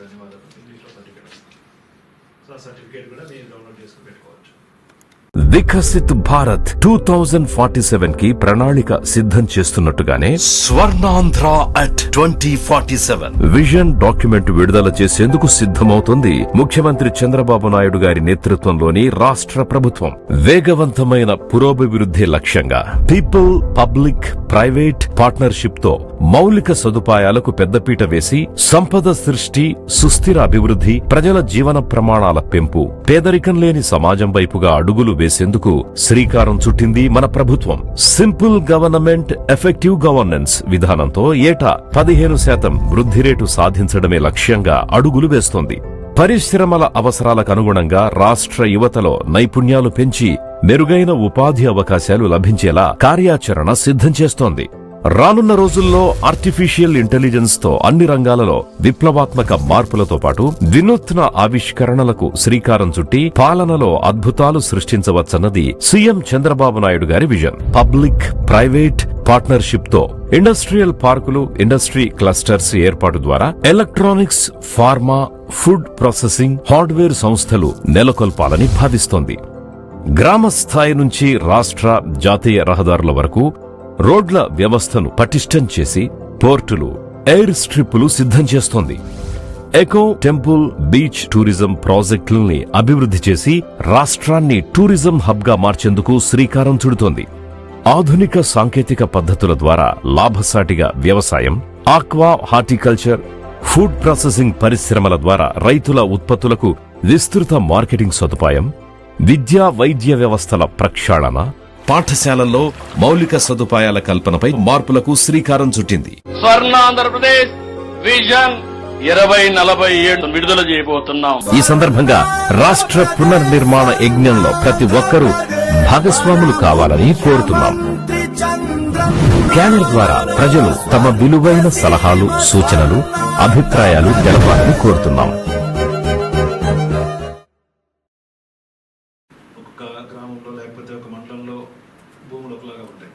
ధన్యవాదాలు ఇంగ్లీష్లో certificate so ఆ సర్టిఫికేట్ కూడా మీరు డౌన్లోడ్ చేసుకుని పెట్టుకోవచ్చు Viksit Bharat two thousand forty సెవెన్కి ప్రణాళిక సిద్ధం చేస్తున్నట్టుగానే Swarnandhra at twenty forty seven vision document విడుదల చేసేందుకు సిద్ధమవుతుంది ముఖ్యమంత్రి చంద్రబాబు నాయుడు గారి నేతృత్వంలోని రాష్ట్ర ప్రభుత్వం. వేగవంతమైన పురోభివృద్ధి లక్ష్యంగా. పీపుల్ పబ్లిక్ ప్రైవేట్ పార్ట్నర్షిప్తో మౌలిక సదుపాయాలకు పెద్దపీట వేసి సంపద సృష్టి సుస్థిర అభివృద్ధి ప్రజల జీవన ప్రమాణాల పెంపు పేదరికం లేని సమాజం వైపుగా అడుగులు వేసేందుకు శ్రీకారం చుట్టింది మన ప్రభుత్వం. సింపుల్ గవర్నమెంట్ ఎఫెక్టివ్ గవర్నెన్స్ విధానంతో ఏటా పదిహేను శాతం వృద్ధి రేటు సాధించడమే లక్ష్యంగా అడుగులు వేస్తోంది. పరిశ్రమల అవసరాలకు అనుగుణంగా రాష్ట్ర యువతలో నైపుణ్యాలు పెంచి మెరుగైన ఉపాధి అవకాశాలు లభించేలా కార్యాచరణ సిద్ధం చేస్తోంది. రానున్న రోజుల్లో ఆర్టిఫిషియల్ ఇంటెలిజెన్స్తో అన్ని రంగాలలో విప్లవాత్మక మార్పులతో పాటు వినూత్న ఆవిష్కరణలకు శ్రీకారం చుట్టి పాలనలో అద్భుతాలు సృష్టించవచ్చన్నది సీఎం చంద్రబాబు నాయుడు గారి విజన్. పబ్లిక్ ప్రైవేట్ పార్ట్నర్షిప్తో ఇండస్ట్రియల్ పార్కులు ఇండస్ట్రీ క్లస్టర్స్ ఏర్పాటు ద్వారా electronics pharma food processing hardware సంస్థలు నెలకొల్పాలని భావిస్తోంది. గ్రామ స్థాయి నుంచి రాష్ట్ర జాతీయ రహదారుల వరకు రోడ్ల వ్యవస్థను పటిష్టం చేసి పోర్టులు ఎయిర్ స్ట్రిప్పులు సిద్ధం చేస్తోంది. ఎకో టెంపుల్ బీచ్ టూరిజం ప్రాజెక్టుల్ని అభివృద్ధి చేసి రాష్ట్రాన్ని టూరిజం హబ్గా మార్చేందుకు శ్రీకారం చుడుతోంది. ఆధునిక సాంకేతిక పద్ధతుల ద్వారా లాభసాటిగా వ్యవసాయం ఆక్వా హార్టికల్చర్ ఫుడ్ ప్రాసెసింగ్ పరిశ్రమల ద్వారా రైతుల ఉత్పత్తులకు విస్తృత మార్కెటింగ్ సదుపాయం విద్యా వైద్య వ్యవస్థల ప్రక్షాళన పాఠశాలల్లో మౌలిక సదుపాయాల కల్పనపై మార్పులకు శ్రీకారం చుట్టింది. స్వర్ణాంధ్రప్రదేశ్ విజన్ ఇరవై నలభై ఏడు విడుదల చేయబోతున్నాం. ఈ సందర్భంగా రాష్ట్ర పునర్నిర్మాణ యజ్ఞంలో ప్రతి ఒక్కరూ భాగస్వాములు కావాలని కోరుతున్నాం. స్కానర్ ద్వారా ప్రజలు తమ విలువైన సలహాలు సూచనలు అభిప్రాయాలు తెలపాలని కోరుతున్నాం. ఒక గ్రామంలో లేకపోతే ఒక మండలంలో భూములు ఒకలాగా ఉంటాయి.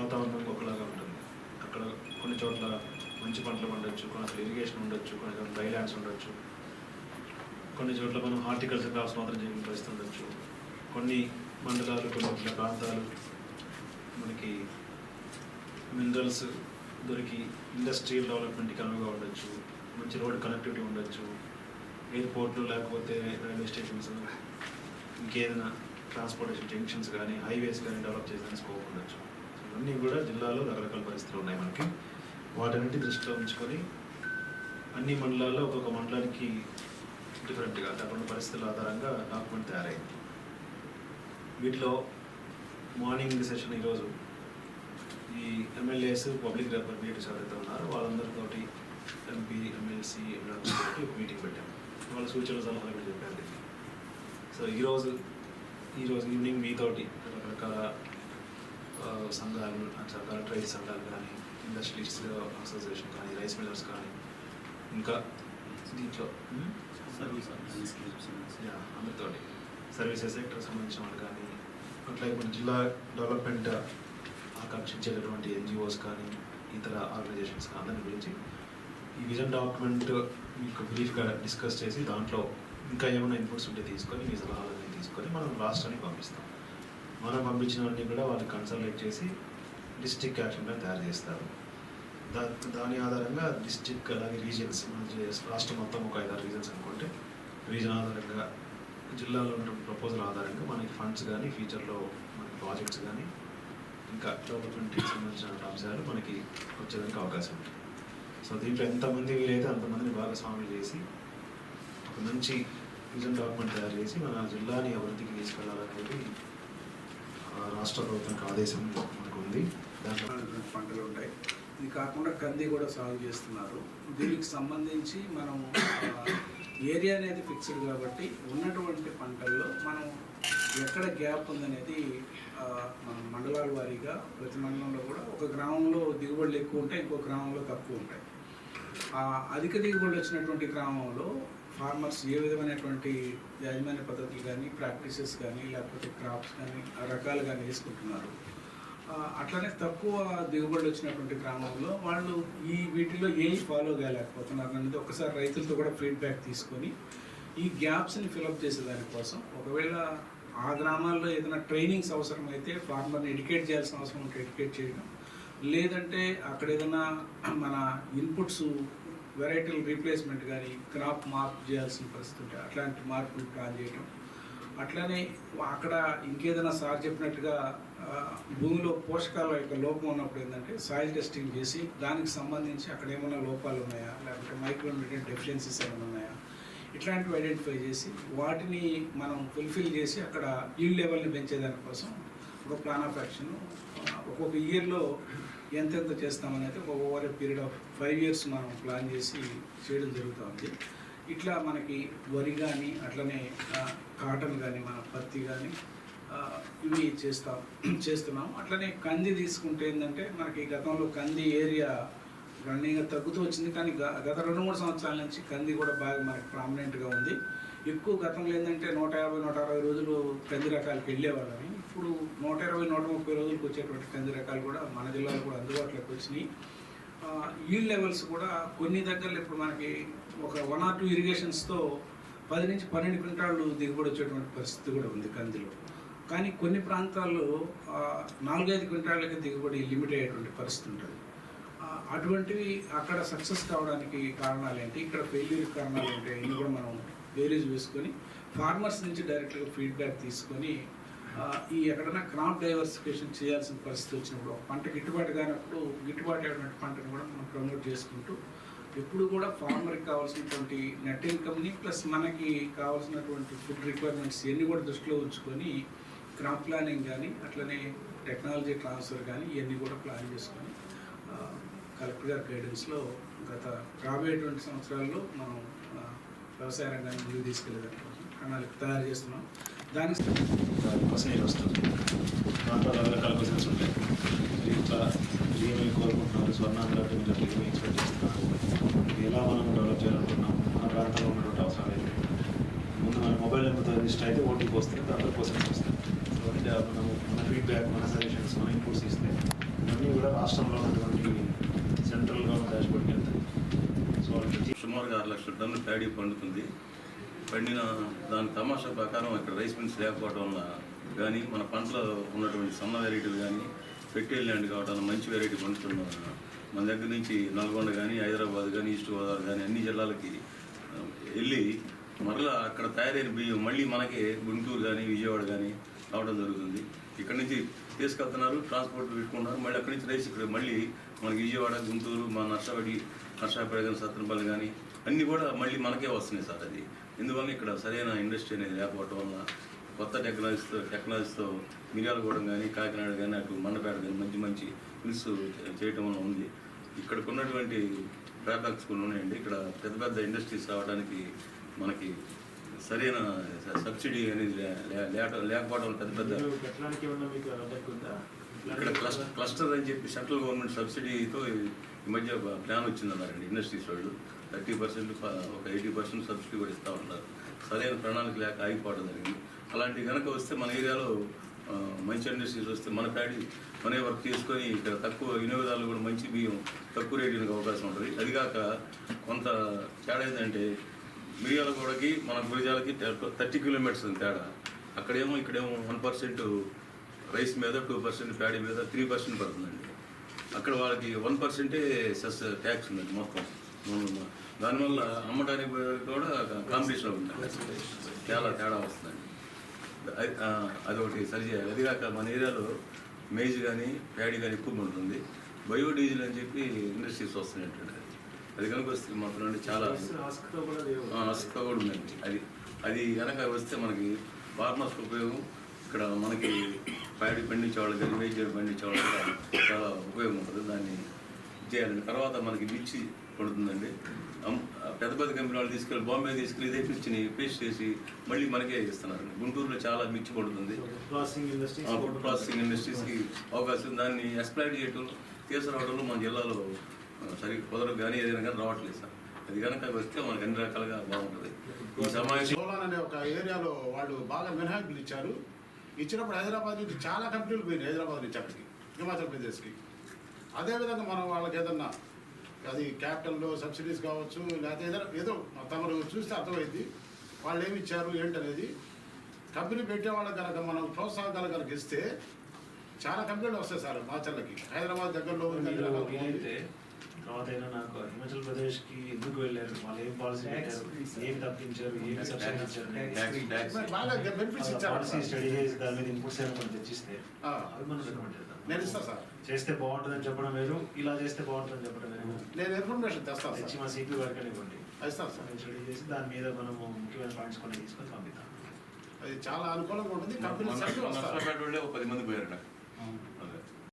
వాతావరణం ఒకలాగా ఉంటుంది. అక్కడ కొన్ని చోట్ల మంచి పంటలు పండొచ్చు కొన్ని అసలు ఇరిగేషన్ ఉండొచ్చు కొన్ని చోట్ల డ్రై ల్యాండ్స్ ఉండొచ్చు. కొన్ని చోట్ల మనం హార్టికల్చర్ క్రాప్స్ మాత్రం చేయడం పరిస్థితి ఉండొచ్చు. కొన్ని మండలాలు కొన్ని కొన్ని ప్రాంతాలు మనకి మినరల్స్ దొరికి ఇండస్ట్రియల్ డెవలప్మెంట్కి అనువుగా ఉండొచ్చు. మంచి రోడ్ కనెక్టివిటీ ఉండొచ్చు. ఎయిర్పోర్ట్లు లేకపోతే రైల్వే స్టేషన్స్ ఇంకేదైనా ట్రాన్స్పోర్టేషన్ జంక్షన్స్ కానీ హైవేస్ కానీ డెవలప్ చేసిన స్కోప్ ఉండొచ్చు. ఇవన్నీ కూడా జిల్లాలో రకరకాల పరిస్థితులు ఉన్నాయి మనకి. వాటన్నిటి దృష్టిలో ఉంచుకొని అన్ని మండలాల్లో ఒక్కొక్క మండలానికి డిఫరెంట్గా తప్పని పరిస్థితుల ఆధారంగా డాక్యుమెంట్ తయారైంది. వీటిలో మార్నింగ్ సెషన్ ఈరోజు ఈ ఎమ్మెల్యేస్ పబ్లిక్ రిప్రజెంటేటివ్స్ ఎవరైతే ఉన్నారో వాళ్ళందరితోటి ఎంపీ ఎమ్మెల్సీ తోటి ఒక మీటింగ్ పెట్టాం. వాళ్ళ సూచనలు సలహాలు చెప్పారు. సో ఈరోజు ఈరోజు ఈవినింగ్ మీతోటి రకరకాల సంఘాలు సంఘాలు ట్రేడ్ సంఘాలు కానీ ఇండస్ట్రీస్ అసోసియేషన్ కానీ రైస్ మిల్లర్స్ కానీ ఇంకా దీంట్లో యా, అందరితోటి. సర్వీసెస్ సెక్టర్ సంబంధించిన వాళ్ళు కానీ అట్లాగే మన జిల్లా డెవలప్మెంట్ ఆకాంక్షించేటటువంటి ఎన్జిఓస్ కానీ ఇతర ఆర్గనైజేషన్స్ కానీ అందరి గురించి ఈ విజన్ డాక్యుమెంట్ మీకు బ్రీఫ్గా డిస్కస్ చేసి దాంట్లో ఇంకా ఏమైనా ఇన్పుట్స్ ఉంటే తీసుకొని మీ సలహాలన్నీ తీసుకొని మనం రాష్ట్రానికి పంపిస్తాం. మనం పంపించినవన్నీ కూడా వాళ్ళు కన్సల్టేట్ చేసి డిస్టిక్ యాక్షన్ ప్లాన్ తయారు చేస్తారు. దా దాని ఆధారంగా డిస్ట్రిక్ట్ అలాగే రీజియన్స్ రాష్ట్రం మొత్తం ఒక ఐదారు రీజన్స్ అనుకుంటే రీజన్ ఆధారంగా జిల్లాలో ఉన్న ప్రపోజల్ ఆధారంగా మనకి ఫండ్స్ కానీ ఫ్యూచర్లో మనకి ప్రాజెక్ట్స్ కానీ ఇంకా డెవలప్మెంట్కి సంబంధించిన అంశాలు మనకి వచ్చేదానికి అవకాశం ఉంది. సో దీంట్లో ఎంతమంది వీలైతే అంతమందిని భాగస్వాములు చేసి ఒక మంచి విజన్ డాక్యుమెంట్ తయారు చేసి మన జిల్లాని అభివృద్ధికి తీసుకెళ్ళాలనేది రాష్ట్ర ప్రభుత్వానికి ఆదేశం మనకు ఉంది. దాంట్లో పంటలు ఉంటాయి. ఇది కాకుండా కంది కూడా సాగు చేస్తున్నారు. దీనికి సంబంధించి మనం ఏరియా అనేది ఫిక్స్డ్ కాబట్టి ఉన్నటువంటి పంటల్లో మనం ఎక్కడ గ్యాప్ ఉందనేది మన మండలాల వారీగా ప్రతి మండలంలో కూడా ఒక గ్రామంలో దిగుబడులు ఎక్కువ ఉంటాయి ఇంకో గ్రామంలో తక్కువ ఉంటాయి. ఆ అధిక దిగుబడి వచ్చినటువంటి గ్రామంలో ఫార్మర్స్ ఏ విధమైనటువంటి యాజమాన్య పద్ధతులు కానీ ప్రాక్టీసెస్ కానీ లేకపోతే క్రాప్స్ కానీ ఆ రకాలు కానీ వేసుకుంటున్నారు. అట్లనే తక్కువ దిగుబడి వచ్చినటువంటి గ్రామంలో వాళ్ళు ఈ వీటిలో ఏం ఫాలో కాలేకపోతున్నారు అనేది ఒకసారి రైతులతో కూడా ఫీడ్బ్యాక్ తీసుకొని ఈ గ్యాప్స్ని ఫిలప్ చేసేదానికోసం ఒకవేళ ఆ గ్రామాల్లో ఏదైనా ట్రైనింగ్స్ అవసరమైతే ఫార్మర్ని ఎడ్యుకేట్ చేయాల్సిన అవసరం ఉంటే ఎడ్యుకేట్ చేయడం. లేదంటే అక్కడ ఏదైనా మన ఇన్పుట్స్ వెరైటీల రీప్లేస్మెంట్ కానీ క్రాప్ మార్పు చేయాల్సిన పరిస్థితి ఉంటే అట్లాంటి మార్పులు ప్లాన్ చేయడం అట్లనే అక్కడ ఇంకేదైనా సార్ చెప్పినట్టుగా భూమిలో పోషకాల యొక్క లోపం ఉన్నప్పుడు ఏంటంటే సాయిల్ టెస్టింగ్ చేసి దానికి సంబంధించి అక్కడ ఏమైనా లోపాలు ఉన్నాయా? లేకపోతే మైక్రోన్యూట్రియన్ డెఫిషియన్సీస్ ఏమైనా ఉన్నాయా? ఇట్లాంటివి ఐడెంటిఫై చేసి వాటిని మనం ఫుల్ఫిల్ చేసి అక్కడ ఈల్డ్ లెవెల్ని పెంచేదానికోసం ఒక ప్లాన్ ఆఫ్ యాక్షన్ ఒక్కొక్క ఇయర్లో ఎంతెంత చేస్తామనేది ఒక over period of five years మనం ప్లాన్ చేసి చేయడం జరుగుతుంది. ఇట్లా మనకి వరి కానీ అట్లనే కాటన్ కానీ మన పత్తి కానీ ఇవి చేస్తాం చేస్తున్నాం. అట్లనే కంది తీసుకుంటే ఏంటంటే మనకి గతంలో కంది ఏరియా రన్నింగ్ తగ్గుతూ వచ్చింది. కానీ గ- గత రెండు మూడు సంవత్సరాల నుంచి కంది కూడా బాగా మనకి ప్రామినెంట్గా ఉంది. ఎక్కువ గతంలో ఏంటంటే నూట యాభై నూట అరవై రోజులు కంది రకాలకు వెళ్ళేవాళ్ళని ఇప్పుడు నూట ఇరవై నూట ముప్పై రోజులకు వచ్చేటువంటి కంది రకాలు కూడా మన జిల్లాలో కూడా అందుబాటులోకి వచ్చినాయి. ఈల్డ్ లెవెల్స్ కూడా కొన్ని దగ్గరలో ఇప్పుడు మనకి ఒక వన్ ఆర్ టూ ఇరిగేషన్స్తో పది నుంచి పన్నెండు క్వింటాళ్ళు దిగుబడి వచ్చేటువంటి పరిస్థితి కూడా ఉంది కందిలో. కానీ కొన్ని ప్రాంతాల్లో నాలుగైదు క్వింటాళ్ళకి దిగుబడి లిమిట్ అయ్యేటువంటి పరిస్థితి ఉంటుంది. అటువంటివి అక్కడ సక్సెస్ కావడానికి కారణాలు ఏంటి ఇక్కడ ఫెయిల్యూర్ కారణాలు ఏంటి ఇన్ని కూడా మనం వేరేజ్ వేసుకొని ఫార్మర్స్ నుంచి డైరెక్ట్గా ఫీడ్బ్యాక్ తీసుకొని ఈ ఎక్కడైనా క్రాప్ డైవర్సిఫికేషన్ చేయాల్సిన పరిస్థితి వచ్చినప్పుడు పంట గిట్టుబాటు కానప్పుడు గిట్టుబాటు అయినటువంటి పంటను కూడా మనం ప్రమోట్ చేసుకుంటూ ఎప్పుడు కూడా ఫార్మర్కి కావాల్సినటువంటి నెట్ ఇన్కమ్ని ప్లస్ మనకి కావాల్సినటువంటి ఫుడ్ రిక్వైర్మెంట్స్ ఇవన్నీ కూడా దృష్టిలో ఉంచుకొని క్రాప్ ప్లానింగ్ కానీ అట్లనే టెక్నాలజీ ట్రాన్స్ఫర్ కానీ ఇవన్నీ కూడా ప్లాన్ చేసుకొని కలెక్టర్ గారి గైడెన్స్లో గత రాబోయేటువంటి సంవత్సరాల్లో మనం వ్యవసాయ రంగాన్ని ముందుకు తీసుకెళ్ళేదానికోసం ప్రణాళిక తయారు చేస్తున్నాం. దానికి పర్సనేజ్ వస్తుంది దాంట్లో రకరకాల క్వశ్చన్స్ ఉంటాయి ఇట్లా ఏమి కోరుకుంటున్నారు స్వర్ణాంధ్ర ఇట్లా ఏమి ఎక్స్పెక్ట్ చేస్తున్నారు ఎలా మనం డెవలప్ చేయాలనుకుంటున్నాం మన ప్రాంతంలో ఉన్నటువంటి అవసరాలు ఏంటి ముందు మన మొబైల్ నెంబర్తో రిజిస్టర్ అయితే ఓటీపీ వస్తుంది దాంట్లో క్వశ్చన్స్ వస్తాయి సో మనము మనం మన ఫీడ్బ్యాక్ మన సజెషన్స్ మన ఇన్పుట్స్ ఇస్తే ఇవన్నీ కూడా రాష్ట్రంలో ఉన్నటువంటి సెంట్రల్గా గవర్నమెంట్ డాష్బోర్డ్కి వెళ్తాయి సో సుమారుగా ఆరు లక్షల టన్నులు ప్యాడీ పండుతుంది. పండిన దాని తమాషా ప్రకారం ఇక్కడ రైస్ మిల్స్ లేకపోవడం వల్ల కానీ మన పంటలో ఉన్నటువంటి సన్న వెరైటీలు కానీ పెట్టేల్ ల్యాండ్ కావడం మంచి వెరైటీ పండుతున్న మన దగ్గర నుంచి నల్గొండ కానీ హైదరాబాద్ కానీ ఈస్ట్ గోదావరి కానీ అన్ని జిల్లాలకి వెళ్ళి మరలా అక్కడ తయారైన బియ్యం మళ్ళీ మనకి గుంటూరు కానీ విజయవాడ కానీ రావడం జరుగుతుంది. ఇక్కడ నుంచి తీసుకెళ్తున్నారు ట్రాన్స్పోర్ట్ పెట్టుకుంటున్నారు మళ్ళీ అక్కడి నుంచి రైస్ ఇక్కడ మళ్ళీ మనకి విజయవాడ గుంటూరు మన నర్సాపడి నర్సాపేట కానీ సత్రంపల్లి కానీ అన్నీ కూడా మళ్ళీ మనకే వస్తున్నాయి సార్ అది. ఎందువల్ల ఇక్కడ సరైన ఇండస్ట్రీ అనేది లేకపోవటం వల్ల కొత్త టెక్నాలజీతో టెక్నాలజీతో మిర్యాలగూడెం కానీ కాకినాడ కానీ అటు మండపేట కానీ మంచి మంచి మిల్స్ చేయటం వల్ల ఉంది. ఇక్కడికి ఉన్నటువంటి డ్రాబ్యాక్స్ కొన్ని ఉన్నాయండి. ఇక్కడ పెద్ద పెద్ద ఇండస్ట్రీస్ రావడానికి మనకి సరైన సబ్సిడీ అనేది లేకపోవడం వల్ల పెద్ద పెద్ద ఇక్కడ క్లస్టర్ క్లస్టర్ అని చెప్పి సెంట్రల్ గవర్నమెంట్ సబ్సిడీతో ఈ మధ్య ప్లాన్ వచ్చిందన్నారండి ఇండస్ట్రీస్ వాళ్ళు. థర్టీ పర్సెంట్ ఒక ఎయిటీ పర్సెంట్ సబ్సిడీ కూడా ఇస్తూ ఉన్నారు. సరైన ప్రణాళిక లేక ఆగిపోవడం జరిగింది. అలాంటి కనుక వస్తే మన ఏరియాలో మంచి ఇండస్ట్రీస్ వస్తే మన ప్యాడీ మనే వర్క్ చేసుకొని ఇక్కడ తక్కువ వినియోగదారులు కూడా మంచి బియ్యం తక్కువ రేటుకి అవకాశం ఉంటుంది. అదిగాక కొంత తేడా ఏంటంటే మిరియాల గోడకి మన గురిజాలకి థర్టీ కిలోమీటర్స్ ఉంది తేడా. అక్కడేమో ఇక్కడేమో వన్ పర్సెంట్ రైస్ మీద టూ పర్సెంట్ ప్యాడీ మీద త్రీ పర్సెంట్ పడుతుందండి. అక్కడ వాళ్ళకి వన్ పర్సెంటే సెస్ ట్యాక్స్ ఉందండి మొత్తం. దానివల్ల అమ్మడానికి కూడా కాంపిటీషన్ ఉంటుంది చాలా తేడా వస్తుందండి. అదొకటి సరి చేయాలి. అది కాక మన ఏరియాలో మేజ్ కానీ ప్యాడీ కానీ ఎక్కువ ఉంటుంది బయోడీజిల్ అని చెప్పి ఇండస్ట్రీస్ వస్తున్నాయి అది కనుక వస్తే మాత్రం అంటే చాలా అస్క కూడా ఉందండి. అది అది కనుక వస్తే మనకి ఫార్మర్స్కి ఉపయోగం ఇక్కడ మనకి ప్యాడీ పండించే వాళ్ళు కానీ వేజర్ పండించే వాళ్ళు కూడా చాలా ఉపయోగం ఉంటుంది. దాన్ని చేయాలండి. తర్వాత మనకి మిర్చి పడుతుందండి. పెద్ద పెద్ద కంపెనీ వాళ్ళు తీసుకెళ్ళి బాంబే తీసుకెళ్ళి ఇదే మిర్చిని పేస్ట్ చేసి మళ్ళీ మనకే ఇస్తున్నారు గుంటూరులో చాలా మిర్చి పడుతుంది. ఫుడ్ ప్రాసెసింగ్ ఇండస్ట్రీస్కి అవకాశం దాన్ని ఎక్స్ప్లైట్ చేయటం తీసుకురావడంలో మన జిల్లాలో ఆ, సరి కుదరకు కానీ ఏదైనా కానీ రావట్లేదు సార్. అది కనుక వస్తే మనకు అన్ని రకాలుగా బాగుంటుంది. ఈ సమావేశం అనే ఒక ఏరియాలో వాళ్ళు బాగా మినహాయింపులు ఇచ్చారు. ఇచ్చినప్పుడు హైదరాబాద్ నుంచి చాలా కంపెనీలు పోయినాయి హైదరాబాద్ నుంచి అక్కడికి హిమాచల్ ప్రదేశ్కి. అదేవిధంగా మనం వాళ్ళకి ఏదన్నా అది క్యాపిటల్లో సబ్సిడీస్ కావచ్చు లేకపోతే ఏదైనా ఏదో తమరు చూస్తే అర్థమైంది. వాళ్ళు ఏమి ఇచ్చారు ఏంటనేది. కంపెనీ పెట్టే వాళ్ళకి కనుక మనం ప్రోత్సాహకాలు కనుక ఇస్తే చాలా కంపెనీలు వస్తాయి సార్ మాచర్లకి. హైదరాబాద్ దగ్గరలో తర్వాత అయినా నాకు హిమాచల్ ప్రదేశ్కి ఎందుకు వెళ్ళారు? వాళ్ళు ఏం పాలసీ పెట్టారు? ఏమి తప్పించారు? సబ్సిడీ ఇచ్చారు? ఇచ్చారు పాలసీ. స్టడీ చేసి దాని మీద ఇన్పుట్స్ ఏమైనా మనం తెచ్చిస్తే ఆ, అవి మనం రికమెండ్ చేద్దాం. చేస్తే బాగుంటుందని చెప్పడం వేరు. ఇలా చేస్తే బాగుంటుందని చెప్పడం వేరు. నేను ఇన్ఫర్మేషన్ తెస్తాను తెచ్చి మా సిపి వారికి ఇవ్వండి. స్టడీ చేసి దాని మీద మనము ముఖ్యమైన పాయింట్స్ కొన్ని తీసుకొని పంపిద్దాం. అది చాలా అనుకూలంగా ఉంటుంది. కంపెనీ పది మంది పోయారు.